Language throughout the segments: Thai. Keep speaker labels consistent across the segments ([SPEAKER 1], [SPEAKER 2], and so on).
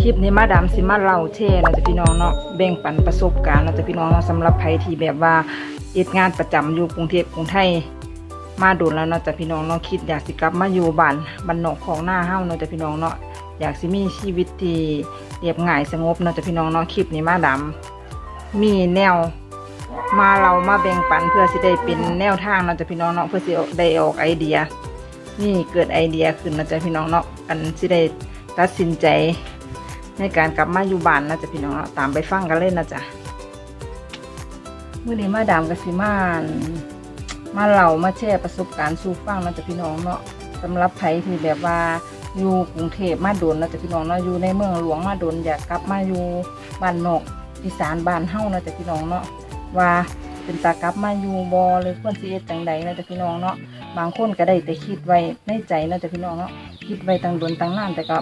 [SPEAKER 1] คลิปนี้มาดามสิมาเล่าแช่เนาะจ้ะพี่น้องเนาะแบ่งปันประสบการณ์เนาะจ้ะพี่น้องเนาะสำหรับใครที่แบบว่าเฮ็ดงานประจำอยู่กรุงเทพกรุงไทยมาโดนแล้วเนาะจ้ะพี่น้องเนาะคิดอยากสิกลับมาอยู่บ้านบ้านนอกของหน้าเฮาเนาะจ้ะพี่น้องเนาะอยากสิมีชีวิตที่เรียบง่ายสงบเนาะจ้ะพี่น้องเนาะคลิปนี้มาดามมีแนวมาเรามาแบ่งปันเพื่อสิได้เป็นแนวทางเนาะจ้ะพี่น้องเนาะเพื่อสิได้ออกไอเดีย นี่เกิดไอเดียขึ้นนะจ๊ะพี่น้องเนาะอันสิได้ตัดสินใจ ในการกลับมาอยู่บ้านนะจ๊ะพี่น้องเนาะตามไปฟังกันเลยนนะจ๊ะเมื่อนี้มาดามกสิมานมาเล่ามาแชร์ประสบการณ์สู่ฟังนะจ๊ะพี่น้องเนาะสำหรับใครที่แบบว่าอยู่กรุงเทพมาโดนนะจ๊ะพี่น้องเนาะอยู่ในเมืองหลวงมาโดนอยากกลับมาอยู่บ้านนอกอีสานบ้านเฮานะจ๊ะพี่น้องเนาะว่าเป็นตากลับมาอยู่บอหรือควรสิเฮ็ดจังใดนะจ๊ะพี่น้องเนาะบางคนก็ได้แต่คิดไว้ในใจนะจ๊ะพี่น้องเนาะคิดไว้ตั้งโดนตั้งนานแต่ก็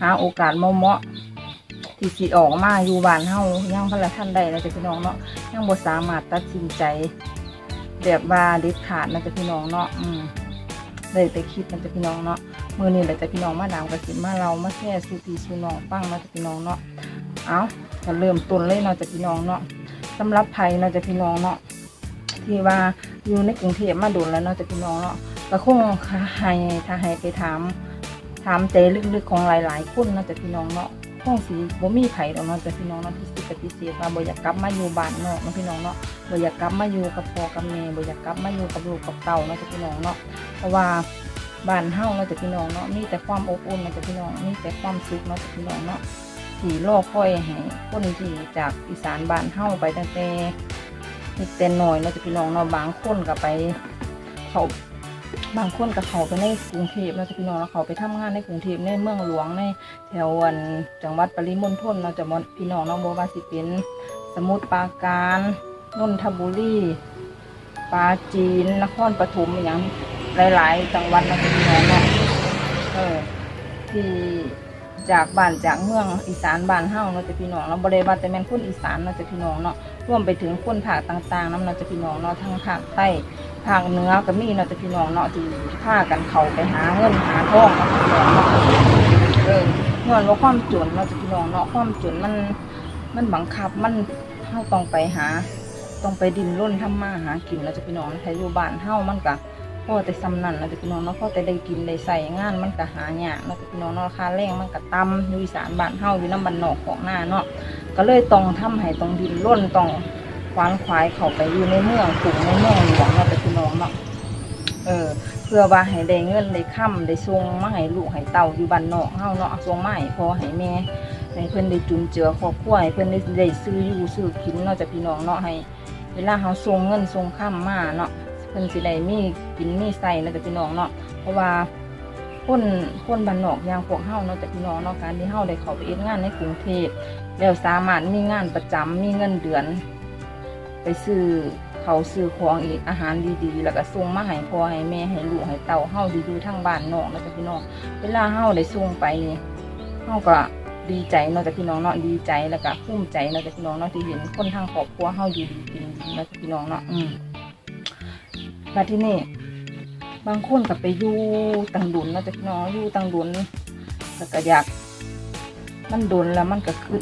[SPEAKER 1] หาโอกาสเหมาะๆที่สิออกมาอยู่บ้านเฮายังพละท่านได้นะจ๊ะพี่น้องเนาะยังบ่สามารถตัดสินใจ แบบว่าเด็ดขาดนะจ๊ะพี่น้องเนาะอืมได้แต่คิดนะจ๊ะพี่น้องเนาะมือนี้แหละจ๊ะพี่น้องมาดามกสิมาเรามาแค่สู่พี่สู่น้องฟังนะจ๊ะพี่น้องเนาะเอาก็เริ่มต้นเลยเนาะจ๊ะพี่น้องเนาะสำหรับไผเนาะจ๊ะพี่น้องเนาะที่ว่าอยู่ในกรุงเทพมาโดนแล้วเนาะแต่พี่น้องเนาะก็คงให้ถ้าให้ไปถาม ถามใจลึกๆของหลายๆคนเนาะแต่พี่น้องเนาะคงสิบ่มีไผดอกเนาะแต่พี่น้องเนาะที่สิปฏิเสธว่าบ่อยากกลับมาอยู่บ้านเนอกเนาะพี่น้องเนาะบ่อยากกลับมาอยู่กับพ่อกับแม่บ่อยากกลับมาอยู่กับลูกกับเต้าเนาะแต่พี่น้องเนาะเพราะว่าบ้านเฮาเนาะแต่พี่น้องเนาะมีแต่ความอบอุ่นเนาะแต่พี่น้องมีแต่ความสุขเนาะแต่พี่น้องเนาะที่รอค่อยให้คนที่จากอีสานบ้านเฮาไปตั้งแต่มีแต่น้อยเนาะจะพี่น้องเนาะบางคนก็ไปเขา บางคนก็เขาไปในกรุงเทพเนาะจะพี่น้องแล้วเขาไปทำงานในกรุงเทพในเมืองหลวงในแถววันจังหวัดปริมณฑลเนาจะมดพี่น้องเนาะบ่ว่าสิเป็นสมุทรปราการนนทบุรีปาจีนนครปฐมอย่างหลาย ๆ จังหวัดเนาะจะพี่น้องเนาะเออที่จากบ้านจากเมืองอีสานบ้านเฮ้าเนาจะพี่น้องเนาบ่ได้ว่าแต่แม่นคนอีสานเนาจะพี่น้องเนาะรวมไปถึงคนภาคต่าง ๆน้ำเราจะพี่น้องเนาะทั้งภาคใต้ ภาคเนื้อก็มีเนาะจะพี่น้องเนาะที่พากันเขาไปหาเงินหาทองเนาะพี่องเนาะเออเงินว่าความจนเนาะจะพี่น้องเนาะความจนมันมันบังคับมันเฮาต้องไปหาต้องไปดินร่นทำมาหากินเราจะพี่น้องถ้าอยู่บ้านเฮามันก็พ่อแต่ซำนั่นเราจะพี่น้องเนาะพ่อแต่ได้กินได้ใส่งานมันก็หายากเราจะพี่น้องเนาะราคาแรงมันก็ต่ำอยู่อีสานบ้านเฮาอยู่น้ำบ้านนอกของหน้าเนาะก็เลยต้องทำให้ต้องดินร่นต้องคว้านควายเข้าไปอยู่ในเมืองสูงในเมืองหลวงเราะ น้องเนาะเออ เพื่อว่าให้ได้เงินได้ค่ำได้ทรงมาให้ลูกให้เต่าอยู่บ้านนอกเฮาเนาะทรงมาให้พอให้แม่ให้เพิ่อนได้จุนเจือครอบครัวให้เพิ่อนได้ได้ซื้ออยู่ซื้อกินเนาะจากพี่น้องเนาะให้ เวลาเฮาส่งเงินส่งค่ำมาเนาะเพิ่อนสิได้มีกินมีใส่เนาะจากพี่น้องเนาะเพราะว่าคนคนบ้านนอกอย่างพวกเฮาเนาะจากพี่น้องเนาะการที่เฮาได้เข้าไปเฮ็ดงานในกรุงเทพแล้วสามารถมีงานประจำมีเงินเดือน ไปซื้อ เขาซื้อของอีกอาหารดีๆ แล้วก็ส่งมาให้พ่อให้แม่ให้ลูกให้เต่าเฮาดีๆทั้งบ้านนอกแล้วก็พี่น้องเวลาเฮาได้ส่งไปเฮาก็ดีใจเนาะจากพี่น้องเนาะดีใจแล้วก็ภูมิใจเนาะจากพี่น้องเนาะที่เห็นคนทางครอบครัวเฮาอยู่ดีกินดีเนะจากพี่น้องเนาะอืมมาที่นี่บางคนก็ไปอยู่ตังดุนเนาะจากพี่น้องอยู่ตังดุนแล้วก็อยากมันโดนแล้วมันก็คือ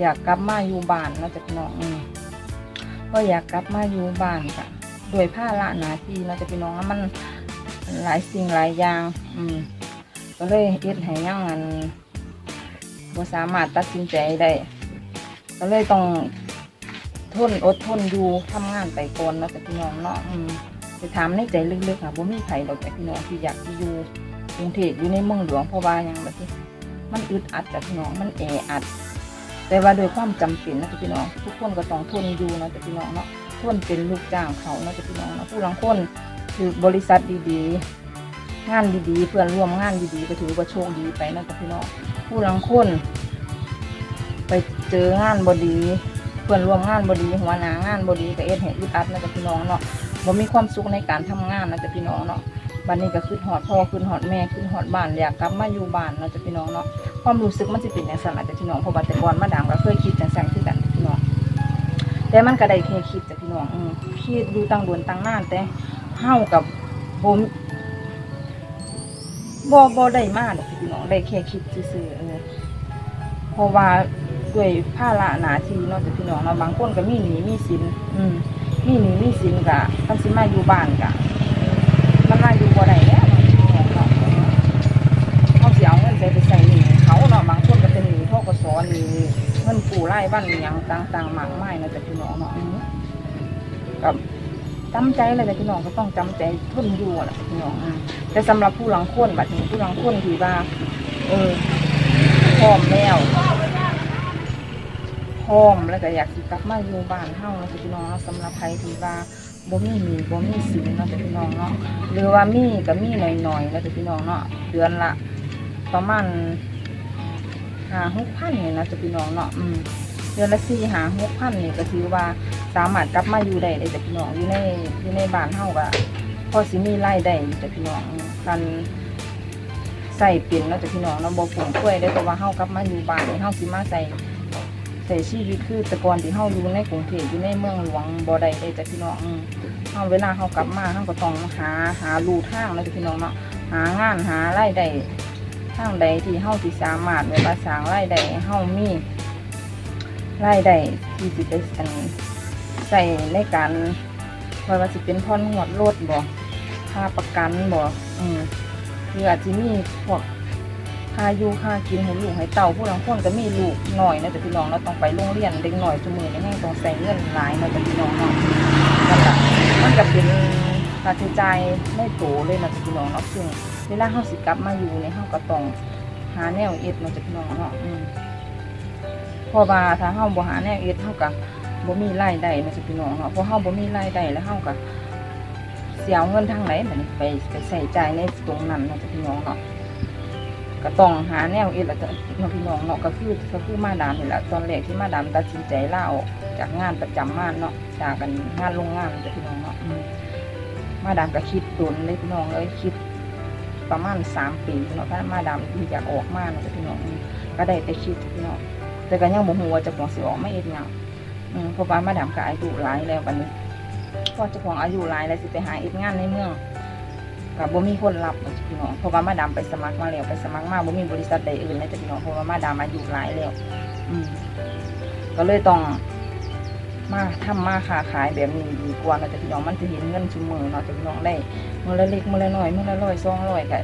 [SPEAKER 1] อยากกลับมาอยู่บ้านเนาะจากพี่น้องอืม ก็อยากกลับมาอยู่บ้านค่ะโดวยผ้าละหนาทีเนาะจากพี่น้องมันหลายสิ่งหลายอย่าง อืม ก็เลยเอ็ดให้ยังอันบ่สามารถตัดสินใจได้ ก็เลยต้องทนอดทนอยู่ทำงานไปก่อนเนาะจากพี่น้องเนาะอืมไปถามในใจลึกๆค่ะบ่มีไผดอกจากพี่น้องที่อยากอยู่กรุงเทพอยู่ในเมืองหลวงเพราะว่าหยังแบบนี้มันอึดอัดจากพี่น้องมันแออัด แต่ว่าโดยความจำเป็นนะพี่น้อง ทุกคนก็ต้องทนอยู่นะจากพี่น้องเนาะทนเป็นลูกจ้างเขาเนาะจากพี่น้องเนาะผู้ลังคนคือบริษัทดีๆ งานดีๆ เพื่อนร่วมงานดีๆก็ถือว่าโชคดีไปนะจากพี่น้องผู้ลังคนไปเจองานบดีเพื่อนร่วมงานบดีหัวหน้างานบดีก็เอ็ดให้อึดอัดนะจากพี่น้องเนาะบ่มีความสุขในการทำงานนะจากพี่น้องเนาะบัดนี้ก็ขึ้นหอดพ่อขึ้นหอดแม่ขึ้นหอดบ้านอยากกลับมาอยู่บ้านเนาจะพี่น้องเนาะ ความรู้สึกมันจะเป็นอย่างสั่นอาจจะพี่น้องเพราะว่าแต่ก่อนมาดามก็เคยคิดจังสั่นคือกันพี่น้องแต่มันก็ได้แค่คิดจ้ะพี่น้องอืมคิดอยู่ตั้งโดวนตั้งนานแต่เฮากับบ่มบ่บ่ได้มากพี่น้องได้แค่คิดซื่อๆเออเพราะว่าด้วยภาระหนาทีเนาะแต่พี่น้องเนาบางคนก็มีหนีมีสินอืมมีหนีมีสินก็คันสิมาอยู่บ้านก็มันมาอยู่บ่ได้ กสนี้เงินกู้รายวันอย่างต่างๆมากมายเนะแต่พี่น้องเนาะกับจำใจเลยแต่พี่น้องก็ต้องจำใจทนอยู่แหละพี่น้องอืมแต่สำหรับผู้หลังคนบัดนี้ผู้หลังคนที่ว่าเออพร้อมแล้วพร้อมแล้วก็อยากสิกลับมาอยู่บ้านเฮาเนาะจ้ะพี่น้องเนาะสำหรับใครที่ว่าบ่มีหมีบ่มีสินเนาะจ้ะพี่น้องเนาะหรือว่ามีก็มีหน่อยๆนาะจ้ะพี่น้องเนาะเดือนละประมาณ หาหกพันเนี่ยนะจะพี่น้องเนาะอืมเดือนละสี่หาหกพันเนี่ยก็ถือว่าสามารถกลับมาอยู่ได้เลยจ้ะพี่น้องอยู่ในอยู่ในบ้านเฮาก็พอสิมีรายได้จ้ะพี่น้องอืมคันใส่เป็นเนาะจ้ะพี่น้องเนาะบ่ผงช่วยได้เพราะว่าเฮากลับมาอยู่บ้านนี่เฮาสิมาใส่ใส่ชีวิตคือแต่ก่อนที่เฮาอยู่ในกรุงเทพอยู่ในเมืองหลวงบ่ได้เลยจ้ะพี่น้องเฮาเวลาเฮากลับมาเฮาก็ต้องหาหาลู่ทางเนาะจ้ะพี่น้องเนาะหางานหาไรายได้ ทางใดที่เฮาสิสามารถแบบว่าสร้างรายได้ให้เฮามีรายได้ที่สิไปอันใส่ในการว่าว่าสิเป็นพ่อนงวดรถบ่ค่าประกันบ่อืมคืออาจจะมีพวกค่าอยู่ค่ากินให้ลูกให้เต่าผู้ลังคนก็มีลูกหน่อยนะแต่พี่น้องเราต้องไปโรงเรียนเด็กหน่อยจมือในแห้งต้องใส่เงินหลายนะแต่พี่น้องเนาะนั่นแหละมันก็เป็นค่าใช้จ่ายไม่โตเลยนะแต่พี่น้องเนาะซึ่ง เวลาเฮาสิกลับมาอยู่ในเฮาก็ต้องหาแนวเอ็ดนะแต่พี่น้องเนาะอืมเพราะว่าถ้าเฮาบ่หาแนวเอ็ดเฮาก็บ่มีรายได้นะแต่พี่น้องเนาะพราะเฮาบ่มีรายได้แล้วเฮาก็เสียเงินทางไหนแบบนี้ไปไปใส่ใจในตรงนั้นเนาจ้ะพี่น้องเนาะก็ต้องหาแนวเอ็ดละจ้ะเนาะพี่น้องเนาะก็คือก็คือมาดามนี่แหละตอนแรกที่มาดามตัดสินใจเล่าจากงานประจำงานเนาะจากกันงานโรงงานจ้ะพี่น้องเนาะมาดามก็คิดตุนเลยพี่น้องเอ้ยคิด ประมาณสามปีเนาะถ้ามาดามที่อยากออกมาเนาะจ้ะพี่น้องก็ได้แต่คิดจ้ะพี่น้องแต่ก็ยังบ่ฮู้ว่าจะของสิออกไม่เอ็ดหยังอืมเพราะว่ามาดามก็อายุหลายแล้วบัดนี้พอจ้าของอายุหลายแล้วสิไปหาเอ็ดงานในเมืองกับบ่มีคนรับนะจ้ะพี่น้องเพราะว่ามาดามไปสมัครมาแล้วไปสมัครมาบ่มีบริษัทใดอื่นนะจ้ะพี่น้องเพราะว่ามาดามอายุหลายแล้วอืมก็เลยต้อง มาทำมาค้าขายแบบนี้ดีกว่านะจ้ะพี่น้องมันจะเห็นเงินชุมมือเนาะจะพี่น้องได้มือละเล็กมือละน้อยมือละร้อยสองร้อยก็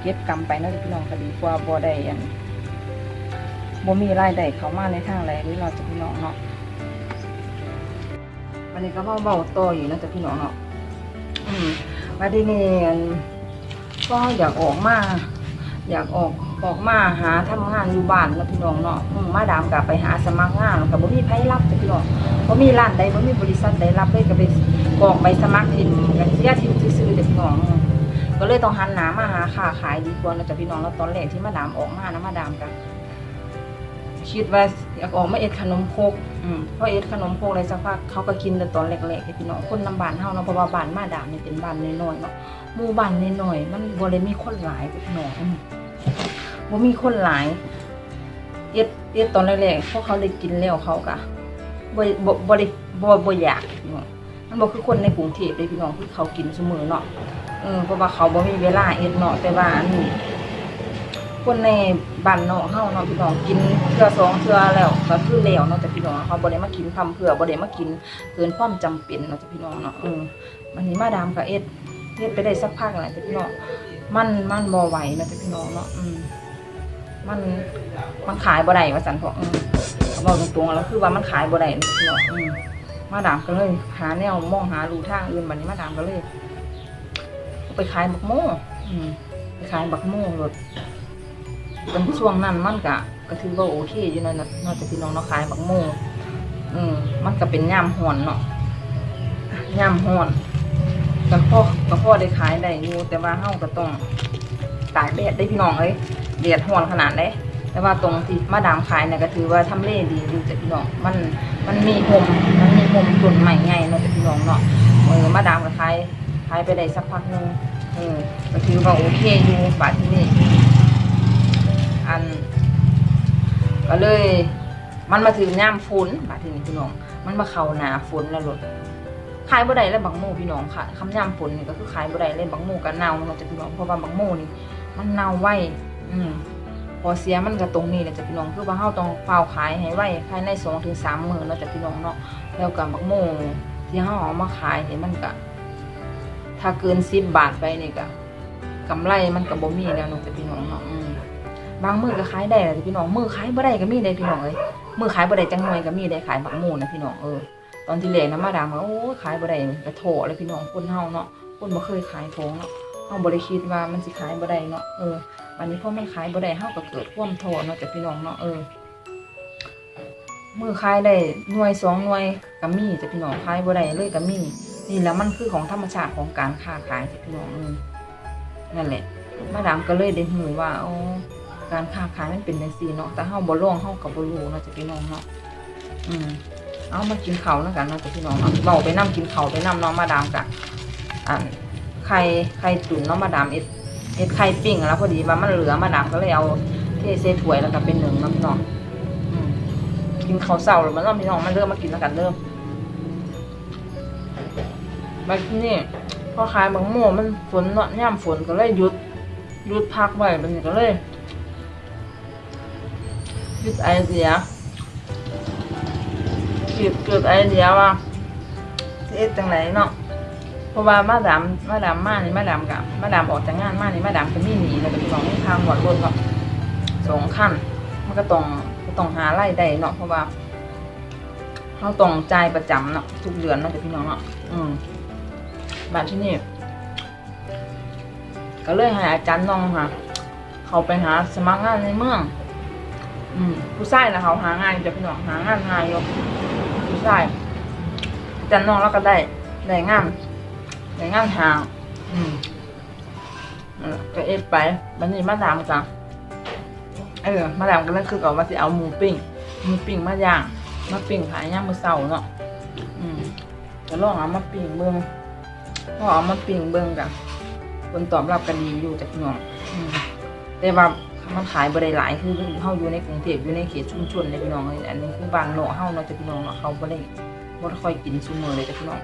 [SPEAKER 1] เก็บกำไปเนาะจะพี่น้องก็ดีกว่าบ่ได้อันบ่มีรายได้เขามาในทางใดนี่เนาจะพี่น้องเนาะวันนี้ก็มาเบาต่ออยู่นะจะพี่น้องเนาะอืมวันนี้นี่ก็อยากออกมา อยากออก ออกมาหาทำงานอยู่บ้านนะพี่น้องเนาะมมาดามกับไปหาสมัครงานกับบ่มีไผรับพี่น้องบ่มีร้านใดบ่มีบริษัทใดรับเลยก็ไปกอกใบสมัครทิมกันเสียทิมซื่อๆจ้ะพี่น้อง ก็เลยต้องหันหน้ามาหาค้าขายดีกว่านะจ๊ะพี่น้องแล้วตอนแรกที่มาดามออกมานะมาดามกันคิดว่าอยากออกมาเอ็ดขนมโคกอืมพอเอ็ดขนมโคกอะไรสักพักเขาก็กินแต่ตอนแรกๆพี่น้องคนลำบานเฮาเนาะเพราะว่าบ้านมาดามนี่เป็นบ้านน้อยๆเนาะหมู่บ้านน้อยๆมันบ่ได้มีคนหลายพี่น้องอ บ่มีคนหลายเอ็ดเอ็ดตอนแรกๆพวกเขาได้กินแล้วเขาก็บ่บ่บ่ได้บ่บ่อยากมันบ่คือคนในกรุงเทพเลยพี่น้องคือเขากินเสมอเนาะเออเพราะว่าเขาบ่มีเวลาเอ็ดเนาะแต่ว่านนี้คนในบ้านเนาะเฮาเนาะพี่น้องกินเทื่อสองเทื่อแล้วก็คือแล้วเนาะแต่พี่น้องเขาบ่ได้มากินคำเพื่อบ่ได้มากินเกินความจำเป็นเนาะแต่พี่น้องเนาะเออวันนี้มาดามก็เอ็ดเฮ็ดไปได้สักพักแหล้วแต่พี่น้องมันมันบ่ไหวเนาะแต่พี่น้องเนาะอืม มันมันขายบ่ได้ว่าซั่นพออืมเขาบอกตรงๆแล้วคือว่ามันขายบ่ได้เนาะมาดามก็เลยหาแนวมองหารูทางอื่นบัดนี้มาดามก็เลย ไปขายบักโม่ไปขายบักโม่รถเป็นช่วงนั้นมันก็ก็ถือว่าโอเคอยู่เนาะนอกจากพี่น้องเนาะขายบักโมอืมมันก็เป็นย่ามห่อนเนาะย่ามห่อนก็พ่อก็พ่อได้ขายได้อยู่แต่ว่าเฮ้าก็ต้องตากแดดได้พี่น้องเอ้ย แดดห่อนขนาดไหนแต่ว่าตรงที่มาดามขายเนี่ยก็ถือว่าทำเลดีอยู่จ้ะพี่น้องมันมันมีหมมันมีหมต้นใหม่ไงเนาะจ้ะพี่น้องเนาะเออมาดามก็ขายขายไปได้สักพักหนึงเออก็ถือว่าโอเคอยู่บาทที่นี่อันก็เลย มันมาถึงย่ามฝนมาถึงพี่น้อง มันมาเข้าหนาฝนแล้วรถขายบ่ได้แล้วบังโมพี่น้องค่ะคำย่ามฝนนี่ก็คือขายบ่ได้เลยบังโมกันเน่าเนาจะพี่น้องเพราะว่าบังโมนี่มันเน่าไว อืมพอเสียมันก็ตรงนี้แหละจ้ะพี่น้องคือว่าเฮาต้องเฝ้าขายให้ไว้ภายใน2ถึง3มื้อเนาะจ้ะพี่น้องเนาะแล้วก็บักโมที่เฮาเอามาขายนี่มันก็ถ้าเกิน10บบาทไปนี่ก็กำไรมันก็บ่มีแล้วเนาะจ้ะพี่น้องเนาะอืมบางมื้อก็ขายได้แหละจ้ะพี่น้องมื้อขายบ่ได้ก็มีได้พี่น้องเอ้ยมื้อขายบ่ได้จังหน่อยก็มีได้ขายบักโมนะพี่น้องเออตอนที่แรกนะมาดามว่าโอ้ขายบ่ได้ก็โถเลยพี่น้องคนเฮาเนาะคนบ่เคยขายของเนาะเฮาบ่ได้คิดว่ามันสิขายบ่ได้เนาะเออ วันนี้พ่อมันขายบ่ได้เฮาก็เกิดความโทษเนาะจากพี่น้องเนาะเออมือขายได้หน่วยสองหน่วยก็มีจากพี่น้องขายบ่ได้เลยก็มีนี่แล้วมันคือของธรรมชาติของการค้าขายจากพี่น้องเออนั่นแหละมาดามก็เลยได้หูว่าอ๋อการค้าขายมันเป็นจังซี่เนาะแต่เฮาบ่ลองเฮาก็บ่รู้เนาะจากพี่น้องเนาะอืมเอามากินเขาแล้วกันเนาะจากพี่น้องเนาะเว้าไปนํกินเขาไปนํเนาะมาดามกะอันไข่ไข่ตุ๋นเนาะมาดามเอ็ด เห็ดไข่ปิ้งแล้วพอดีว่ามันเหลือมาดามก็เลยเอาเทใส่ถ้วยแล้วก็เป็นหนึ่งน้ำพี่น้องกินข้าวเศร้าหรือมันน้องพี่น้องมันเริ่มมากินแล้วกันเริ่มแบบนี้พอขายบางโมมันฝนเนาะย่ำฝนก็เลยหยุดหยุดพักไว้มันก็เลยหยุดไอเดียเกิดเกิดไอเดียว่าเอ็ดจังไหนเนาะ เพราะว่ามาดามมาดามมานี่มาดามกับมาดามออกจากงานมานี่มาดามก็มีหนีแล้วก็มีของทางหวดรถก็สองขั้นมันก็ต้องต้องหาไล่ได้เนาะเพราะว่าเขาต้องจ่ายประจำเนาะทุกเดือนเนาะแต่พี่น้องเนาะอืมบ้านที่นี่ก็เลยให้อาจารย์น้องค่ะ เขาไปหาสมัครงานในเมือง อืมผู้ชายนะเขาหางานจะพี่น้องหางานง่ายยู่ผู้ชายอาจารย์น้องแล้วก็ได้ได้งาน ในงานทางอืมนั่นแหละก็เอ็ดไปบันนี้มาดามกันเออมาดามก็เลยคือก่อนว่าสิเอาหมูปิ้งหมูปิ้งมาย่างมาปิ้งขายย่างมือเสาเนาะอืมก็ลองเอามาปิ้งเบิ้งพอเอามาปิ้งเบิ้งกันคนตอบรับกันดีอยู่จากพี่น้องแต่ว่ามันขายบริหลายคือเฮาอยู่ในกรุงเทพอยู่ในเขตชุมชนเลยพี่น้องอันนี้คือบานเนาะเฮาเนาะจากพี่น้องเนาะเขาบ่ได้บ่ได้ค่อยกินซุมือเลยจากพี่น้อง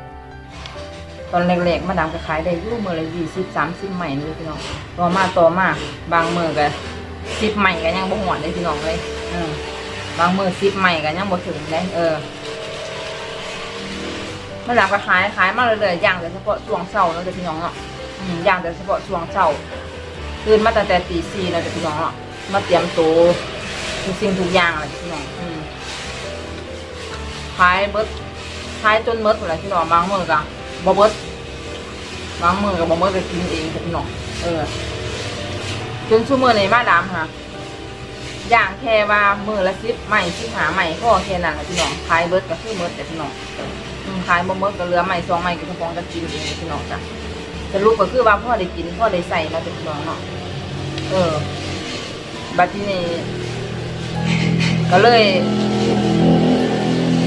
[SPEAKER 1] ตอนแรกๆมาดามก็ขายได้อยู่มือละยี่สิบสามสิบใหม่เลยพี่น้องต่อมาต่อมาบางมือก็สิบใหม่ก็ยังบ่หวนเลยพี่น้องเลยเออบางมือสิบใหม่ก็ยังบ่ถึงเลยเออมาดามก็ขายขายมาเรื่อยๆอย่างแต่เฉพาะช่วงเช้าเนาะพี่น้องเนาะอย่างแต่เฉพาะช่วงเช้าตื่นมาตั้งแต่ตีสี่เนาะเด้อพี่น้องเนาะมาเตรียมตัวทุกสิ่งทุกอย่างเลยพี่น้องอืมขายเบิดขายจนเบิดหมดเลยพี่น้องบางมือก็ บอเบิดบางมือกับบอเบิดก็กินเองจ้ะพี่น้องเออ จนชั่วโมงในมาดามค่ะอย่างแค่ว่ามือละสิบใหม่สิบหาใหม่ก็แค่นั้นแหละพี่น้องขายเบิดก็คือเบิดแต่พี่น้องขายบ่เบิดก็เหลือใหม่สองใหม่ก็เฉพาะกันกินเองจ้ะพี่น้องจ้ะสรุปก็คือว่าพ่อได้กินพ่อได้ใส่เนาะจ้ะพี่น้องเนาะเออบัดทีนี้ก็เลย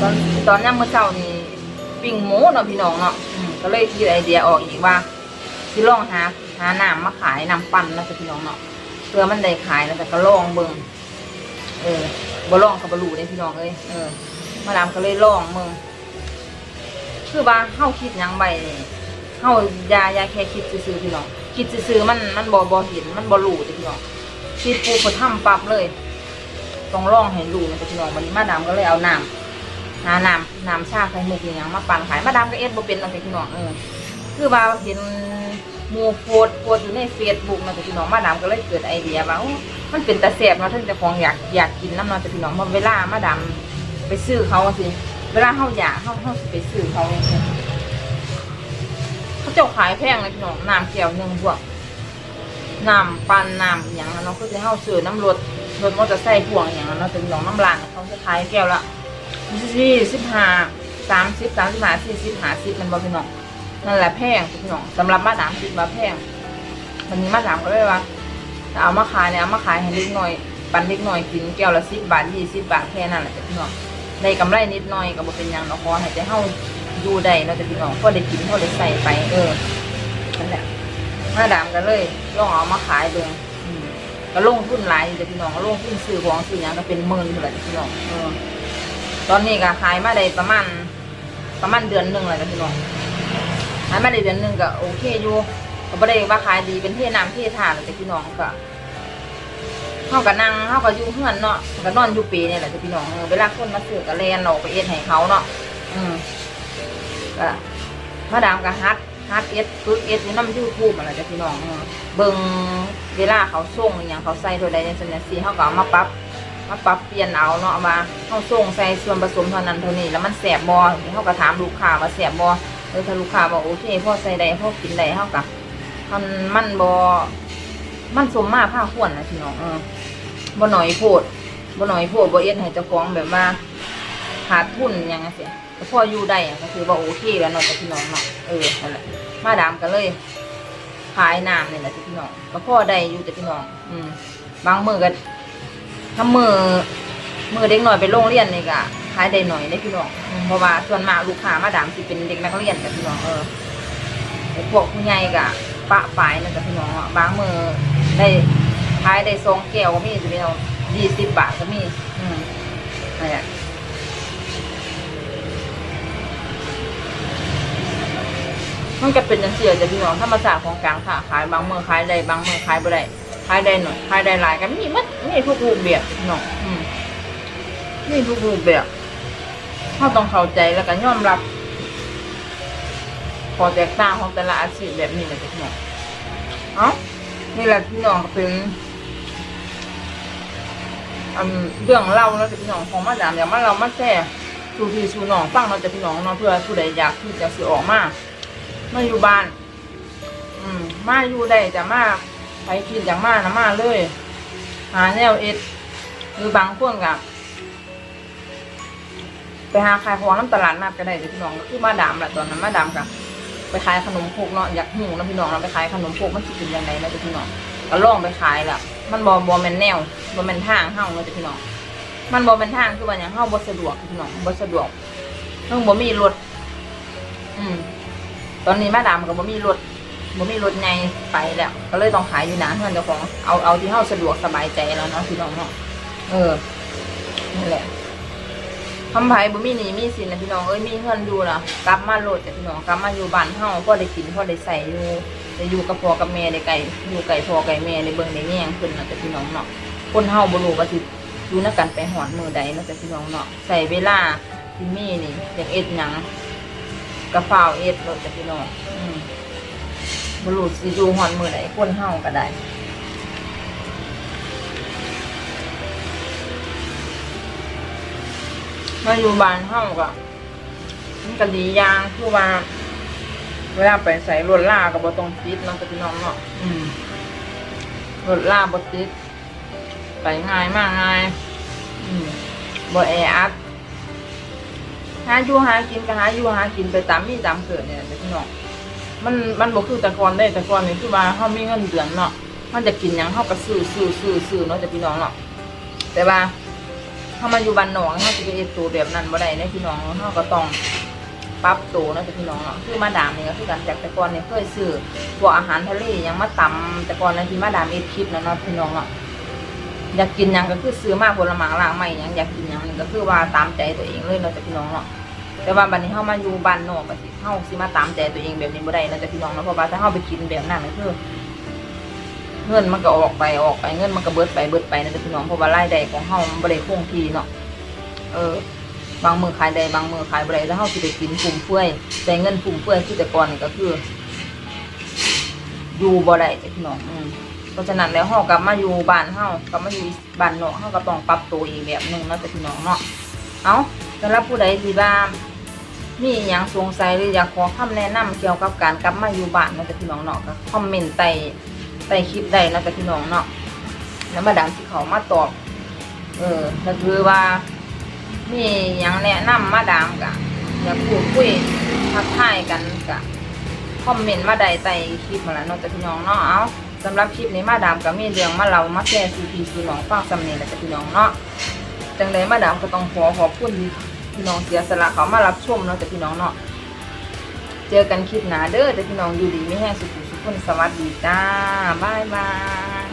[SPEAKER 1] ตอนตอนย่ำเมื่อเช้านี่ปิ้งหมูเนาะพี่น้องเนาะ ก็เลยคิดไอเดียออกอีกว่าที่ลองหาหาน้ำมาขายน้ำปั่นนะจ้ะพี่น้องเนาะเพื่อมันได้ขายแล้วแต่ก็ลองเบิ่งเออบ่ลองกับบรูเลยพี่น้องเอ้ยเออมาดามก็เลยลองเบิ่งคือว่าเฮาคิดยังใบนี่เฮายายาแค่คิดซื่อๆพี่น้องคิดซื่อมันมันบ่บ่เห็นมันบ่รู้จ้ะพี่น้องคิดปุ๊บก็ทำปั๊บเลย ต้องลองให้รู้นะจ้ะพี่น้องวันนี้มาดามก็เลยเอาน้ำ หาน้ำน้ำชาไข่มุกอหย่างมาปั่นขายมาดามก็เอ็ดบ่เป็นเนาะพี่น้องเออคือว่าเห็นหมูโพดโพดอยู่ในเฟซบุ๊กนาะพี่น้องมาดามก็เลยเกิดไอเดียว่ามันเป็นตาแซ่บเนาะท่านจ้าของอยากอยากกินน้ำเนาะพี่น้องมาเวลามาดามไปซื้อเขาสิเวลาเฮาอยากเฮาเฮาไปซื้อเขาเขาเจ้าขายแพงเลยพี่น้องน้ำแก้วหนึ่งพวกน้ำปั่นน้ำอย่างนั้นเนาะคือสิเฮาซื้อน้ำรถรถมอเตอร์ไซค์พ่วงอย่างนั้นเนาะเป็นน้องน้ำรานเขาจะขายแก้วละ สี่สิบห้าสามสิบสามสิบห้าสี่สิบห้าสิบมันบอพี่น้องนั่นแหละแพงพี่น้องสำหรับมาดามคิดว่าแพงวันนี้มาดามก็เลยว่าเอามาขายเนี่ยเอามาขายให้เล็กหน่อย ปันเล็กหน่อยกินแก้วละสิบบาทยี่สิบบาทแค่นั้นแหละพี่น้องได้กำไรนิดหน่อยก็บ่เป็นหยังเนาะขอให้แต่เฮาดูได้เนาจะพี่น้องพอได้กินพอได้ใส่ไป เออนั่นแหละมาดามก็เลยลองเอามาขายเบิ่งก็ลงทุนหลายจะพี่น้องลงทุนซื้อของซื้อหยังก็เป็นหมื่นอยู่แหละจ้ะพี่น้องเออ ตอนนี้ก็ขายมาได้ประมาณประมาณเดือนหนึ่งเลยจ้ะพี่น้องขายมาได้เดือนหนึ่งก็โอเคอยู่ก็ไม่ได้ว่าขายดีเป็นเทน้ำเททานเลยจ้ะพี่น้องก็เฮาก็นั่งเฮาก็อยู่เฮือนเนาะก็นอนอยู่ปีนี่แหละจ้ะพี่น้องเวลาคนมาซื้อก็แลนออกไปเอ็ดให้เขาเนาะอืมก็มาดามก็ฮัดฮัดเอ็ดฝึกเอ็ดอยู่น้ำ YouTube นั่นแหละจ้ะพี่น้องเบิ่งเวลาเขาส่งอหยังเขาใส่ตัวใดจังซั่นจังซี่เฮาก็มาปรับ มาปรับเปลี่ยนเอาเนาะเอามาเข้าส่งใส่ส่วนผสมเท่านั้นเท่านี้แล้วมันแสบบอเขาก็ถามลูกค้าว่าแสบบอเออถ้าลูกค้าบอกโอเคพ่อใส่ได้พ่อกินได้เท่ากับมันมันบอมันสมมาผ้าขวนนะพี่น้องเออบ่หน่อยโพดบ่หน่อยโพดบ่เอ็ดให้เจ้าของแบบว่าขาดทุนยังไงเสียพ่ออยู่ได้ก็คือว่าโอเคแล้วเนาะพี่น้องเนาะเออนั่นแหละมาดามกันเลยขายน้ำนี่แหละพี่น้องก็พ่อได้อยู่จ้ะพี่น้อง อืมบางมือก็ ถ้ามือมือเด็กหน่อยไปโรงเรียนนี่ก็ขายได้หน่อยได้พี่น้องอืมเพราะว่าส่วนมากลูกค้ามาดามสิเป็นเด็กนักเรียนกับพี่น้องเออไอ้พวกผู้ใหญ่ก็ปะปลายนั่นกับพี่น้องอะบางมือได้ขายได้ซองแก้วก็มีสิพี่น้องยี่สิบบาทก็มี อืมนั่นแหละมันก็เป็นจังเสียจะพี่น้องธรรมศาสตร์ของกลางค่ะขายบางมือขายได้บางมือขายบ่ได้ ขายได้หน่อยขายได้หลายกันมีมัดมีทุกรูปแบบเนาะอืมมีทุกรูปแบบเขาต้องเข้าใจแล้วก็ยอมรับขอแตกต่างของแต่ละอาชีพแบบนี้เลยพี่น้องเอ้านี่แหละพี่น้องเป็นเรื่องเล่าแล้วจะพี่น้องของมาดามอย่างมาเรามาแช่สู่พี่สูน้องฟังเราจะพี่น้องเนาะเพื่อผู้ใดอยากที่จะสื่อออกมามาอยู่บ้าน อืมมาอยู่ได้จะมา ใครคิดอย่างมากนะมากเลย หาแนวเอ็ดหรือบางคนกับไปหาขายของน้ำตลาดนัดก็ได้เดี๋ยวพี่น้องก็คือมาดามแหละตอนนั้นมาดามกับไปขายขนมพกเนาะอยากหิวนะพี่น้องเราไปขายขนมพกมันสิเป็นยังไงนะพี่น้องก็ล่องไปขายแหละมันบอบอแมนแนวบอแมนทางเฮ้าเนาะพี่น้องมันบอเป็นทางคือว่าอย่างเฮ้าบ่สะดวกพี่น้องบ่สะดวกเพิ่งบ่มีรถอืมตอนนี้มาดามก็บ่มีรถ บ่มีรถไงไปแล้ว ก็เลยต้องขายอยู่นานเพื่อนเจ้าของเอาเอาที่เฮาสะดวกสบายใจแล้วเนาะพี่น้องเนาะเออนี่แหละทำไผ่บ่มีหนี้มีสินนะพี่น้องเอ้ยมีเพื่อนอยู่ล่ะกลับมาโหลดจ้ะพี่น้องกลับมาอยู่บ้านเฮาก็ได้กินพอได้ใส่อยู่ได้อยู่กับพ่อกับแม่ได้ไก่อยู่ไก่พ่อไก่แม่ได้เบิ่งได้แย่งขึ้นนะจ้ะพี่น้องเนาะคนเฮาบ่รู้ว่าสิอยู่นักกันไปหอนมือใดนะจ้ะพี่น้องเนาะใส่เวลาที่มีนี่อยากเอ็ดหยังกระเป๋าเอ็ดโหลดจ้ะพี่น้องอืม บรูสิดูหอนมือไหนคนเฮาก็ได้มาอยู่บ้านเฮาก็มันก็ดีอย่างคือว่า เวลาไปใส่รถล่าก็บ่ต้องติดเนาะกับพี่น้องเนาะอืมรถล่าบ่ติดไปง่ายมากง่ายอืมบ่แออัดหาอยู่หากินก็หาอยู่หากินไปตามมีตามเกิดเนี่ยแหละพี่น้อง มันมันบ่คือแต่ก่อนได้แต่ก่อนนี่คือว่าเฮามีเงินเดือนเนาะมันจะกินหยังเฮาก็ซื้อซื้อซื้อซื้อเนาะจะพี่น้องเนาะแต่ว่าเฮามาอยู่บ้านหนอกเฮาสิไปเอ็ดตัวแบบนั้นบ่ได้เด้พี่น้องเฮาก็ต้องปรับตัวเนาะจะพี่น้องเนาะคือมาดามนี่ก็คือกันจากแต่ก่อนนี่เคยซื้อพวกอาหารทะเลหยังมาตำแต่ก่อนนั้นที่มาดามเอ็ดคลิปนะเนาะพี่น้องเนาะอยากกินหยังก็คือซื้อมาผลไม้ล่างไม่หยังอยากกินหยังนี่ก็คือว่าตามใจตัวเองเลยเนาะจะพี่น้องเนาะ แต่ว่าบัดนี้เฮามาอยู่บ้านนอกก็สิเฮาสิมาตามใจตัวเองแบบนี้บ่ได้นะจ๊ะพี่น้องเนาะเพราะว่าถ้าเฮาไปกินแบบนั้นก็คือเงินมันก็ออกไปออกไปเงินมันก็เบิดไปเบิดไปนะจ๊ะพี่น้องเพราะว่ารายได้ของเฮามันบ่ได้คงที่เนาะเออบางมือขายได้บางมือขายบ่ได้แล้วเฮาสิไปกินฟุ่มเฟือยแต่เงินฟุ่มเฟือยคือแต่ก่อนก็คืออยู่บ่ได้จ้ะพี่น้องอืมเพราะฉะนั้นแล้วเฮากลับมาอยู่บ้านเฮากลับมาอยู่บ้านนอกเฮาก็ต้องปรับตัวอีกแบบหนึงเนาะจ๊ะพี่น้องเนาะเอาสำหรับผู้ใดที่ว่า มีอย่างสงสัยหรืออยากขอคำแนะนำเกี่ยวกับการกลับมาอยู่บ้านนาะจากพี่น้องเนาะก็คอมเมนต์ใต้ใต้คลิปได้นาะจากพี่น้องเนาะแล้วมาดามสิเขามาตอบเออก็คือว่ามีอย่างแนะนำมาดามกะอยากพูดคุยทักทายกันกะคอมเมนต์มาได้ใต้คลิปมาแล้วเนาะจากพี่น้องเนาะเอาสำหรับคลิปนี้มาดามก็มีเรื่องมาเรามาแชร์ซีพีซีน้องฟังสำเนียงแล้วจากพี่น้องเนาะจังไดมาดามก็ต้องขอขอบคุณ พี่น้องเสียสละเขามารับชมเนาะแต่พี่น้องเนาะเจอกันคลิปหนาเด้อแต่พี่น้องอยู่ดีไม่แห้งสุขุสุขุนสวัสดีจ้าบายบาย